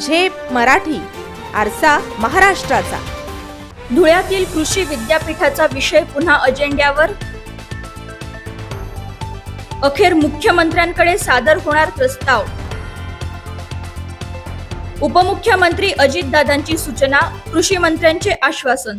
झेप मराठी आरसा महाराष्ट्राचा. धुळ्यातील कृषी विद्यापीठाचा विषय पुन्हा अजेंड्यावर? अखेर मुख्यमंत्र्यांकडे सादर होणार प्रस्ताव. उपमुख्यमंत्री अजितदादांची सूचना कृषी मंत्र्यांचे आश्वासन.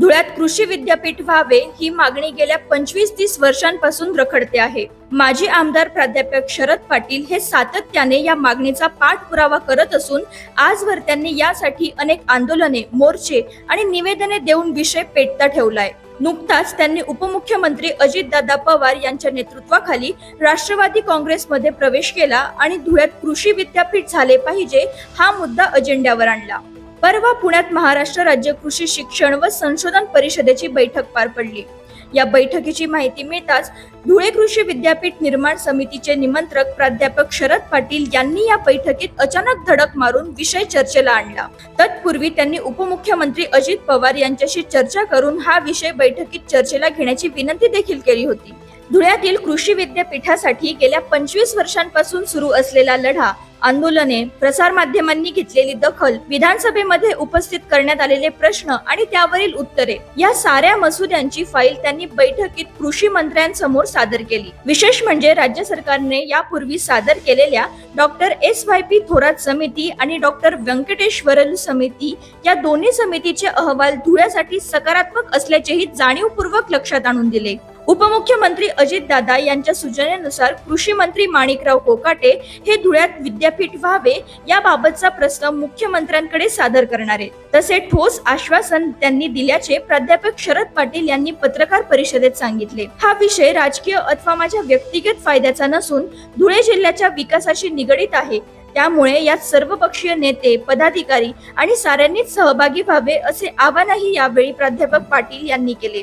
धुळ्यात कृषी विद्यापीठ व्हावे ही मागणी गेल्या पंचवीस तीस वर्षांपासून रखडते आहे. माजी आमदार प्राध्यापक शरद पाटील हे सातत्याने या मागणीचा पाठपुरावा करत असून आजवर त्यांनी यासाठी अनेक आंदोलने मोर्चे आणि निवेदने देऊन विषय पेटता ठेवलाय. नुकताच त्यांनी उपमुख्यमंत्री अजितदादा पवार यांच्या नेतृत्वाखाली राष्ट्रवादी काँग्रेसमध्ये प्रवेश केला आणि धुळ्यात कृषी विद्यापीठ झाले पाहिजे हा मुद्दा अजेंड्यावर आणला. परवा पुण्यात महाराष्ट्र राज्य कृषी शिक्षण व संशोधन परिषदेची बैठक पार पडली. या बैठकीची माहिती मिळताच धुळे कृषी विद्यापीठ निर्माण समितीचे निमंत्रक प्राध्यापक शरद पाटील यांनी या बैठकीत अचानक धडक मारून विषय चर्चेला आणला. तत्पूर्वी त्यांनी उपमुख्यमंत्री अजित पवार यांच्याशी चर्चा करून हा विषय बैठकीत चर्चेला घेण्याची विनंती देखील केली होती. धुळ्यातील कृषी विद्यापीठासाठी गेल्या पंचवीस वर्षांपासून सुरू असलेला लढा आंदोलने प्रसारमाध्यमांनी घेतलेली दखल विधानसभेमध्ये उपस्थित करण्यात आलेले प्रश्न आणि त्यावरील उत्तरे या साऱ्या मसुद्यांची फाईल त्यांनी बैठकीत कृषी मंत्र्यांसमोर सादर केली. विशेष म्हणजे राज्य सरकारने यापूर्वी सादर केलेल्या doctor S Y P Thorat समिती आणि डॉक्टर व्यंकटेश्वरल समिती या दोन्ही समितीचे अहवाल धुळ्यासाठी सकारात्मक असल्याचेही जाणीवपूर्वक लक्षात आणून दिले. उपमुख्यमंत्री अजित दादा यांच्या सूचनेनुसार कृषी मंत्री माणिकराव कोकाटे हे धुळ्यात विद्यापीठ व्हावे याबाबतचा प्रस्ताव मुख्यमंत्र्यांकडे सादर करणार आहेत. तसे ठोस आश्वासन त्यांनी दिल्याचे प्राध्यापक शरद पाटील यांनी पत्रकार परिषदेत सांगितले. हा विषय राजकीय अथवा माझ्या व्यक्तिगत फायद्याचा नसून धुळे जिल्ह्याच्या विकासाशी निगडीत आहे. त्यामुळे यात सर्वपक्षीय नेते पदाधिकारी आणि साऱ्यांनीच सहभागी व्हावे असे आवाहनही यावेळी प्राध्यापक पाटील यांनी केले.